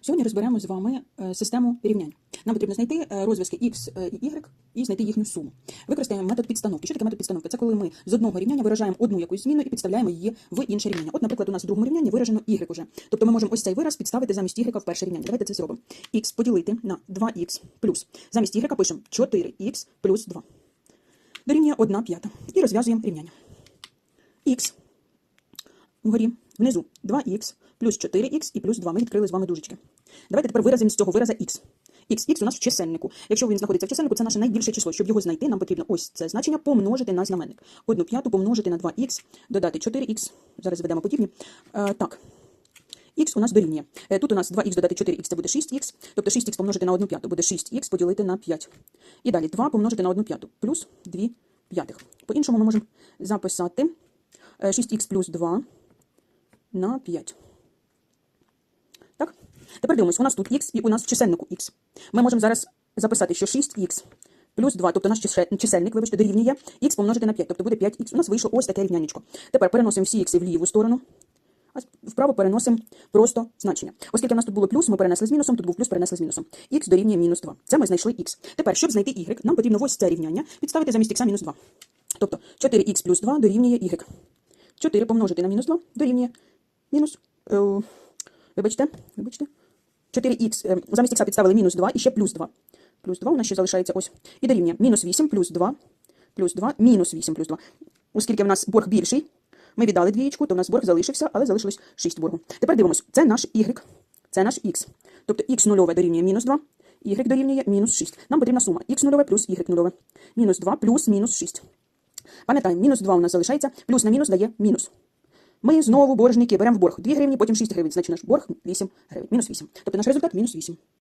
Сьогодні розберемо з вами е, систему рівнянь. Нам потрібно знайти е, розв'язки x е, і y і знайти їхню суму. Використаємо метод підстановки. Що таке метод підстановки? Це коли ми з одного рівняння виражаємо одну якусь зміну і підставляємо її в інше рівняння. От, наприклад, у нас в другому рівнянні виражено y уже. Тобто ми можемо ось цей вираз підставити замість y в перше рівняння. Давайте це зробимо. x поділити на 2x плюс. Замість y пишемо 4x плюс 2. Дорівнює 1 п'ята. І розв'язуємо рівняння. x вгорі, внизу 2х плюс 4х і плюс 2. Ми відкрили з вами дужечки. Давайте тепер виразимо з цього вираза х. Х, у нас в чисельнику. Якщо він знаходиться в чисельнику, це наше найбільше число. Щоб його знайти, нам потрібно ось це значення помножити на знаменник. 1 п'яту помножити на 2х, додати 4х. Зараз зведемо подібні. Е, так. Х у нас дорівнює. Е, Тут у нас 2х додати 4х, це буде 6х. Тобто 6х помножити на 1 п'яту буде 6х поділити на 5. І далі 2 помножити на 1 п'яту плюс 2 п'ятих. По-іншому ми можемо записати е, 6х плюс 2 на 5. Так? Тепер дивимось, у нас тут х і у нас в чисельнику х. Ми можемо зараз записати, що 6х плюс 2, тобто наш чисельник, вибачте, дорівнює х помножити на 5, тобто буде 5х. У нас вийшло ось таке рівнянечко. Тепер переносимо всі х в ліву сторону, а вправо переносимо просто значення. Оскільки в нас тут було плюс, ми перенесли з мінусом, тут був плюс, перенесли з мінусом. х дорівнює мінус 2. Це ми знайшли х. Тепер, щоб знайти y, нам потрібно ось це рівняння підставити замість х мінус 2. Тобто 4х плюс 2 дорівнює y. 4 помножити на мінус 2 дорівнює мінус. Е, вибачте, вибачте. 4х, е, замість х підставили мінус 2 і ще плюс 2. Плюс 2 у нас ще залишається ось. І дорівнює мінус 8 плюс 2, плюс 2, мінус 8 плюс 2. Оскільки в нас борг більший, ми віддали двієчку, то в нас борг залишився, але залишилось 6 боргу. Тепер дивимось, це наш y, це наш х. Тобто х нульове дорівнює мінус 2, y дорівнює мінус 6. Нам потрібна сума х нульове плюс y нульове. Мінус 2 плюс мінус 6. Пам'ятаємо, мінус 2 у нас залишається, плюс на мінус дає мінус. Ми знову боржники беремо в борг 2 гривні, потім 6 гривень. Значить наш борг 8 гривень. Мінус 8. Тобто наш результат мінус 8.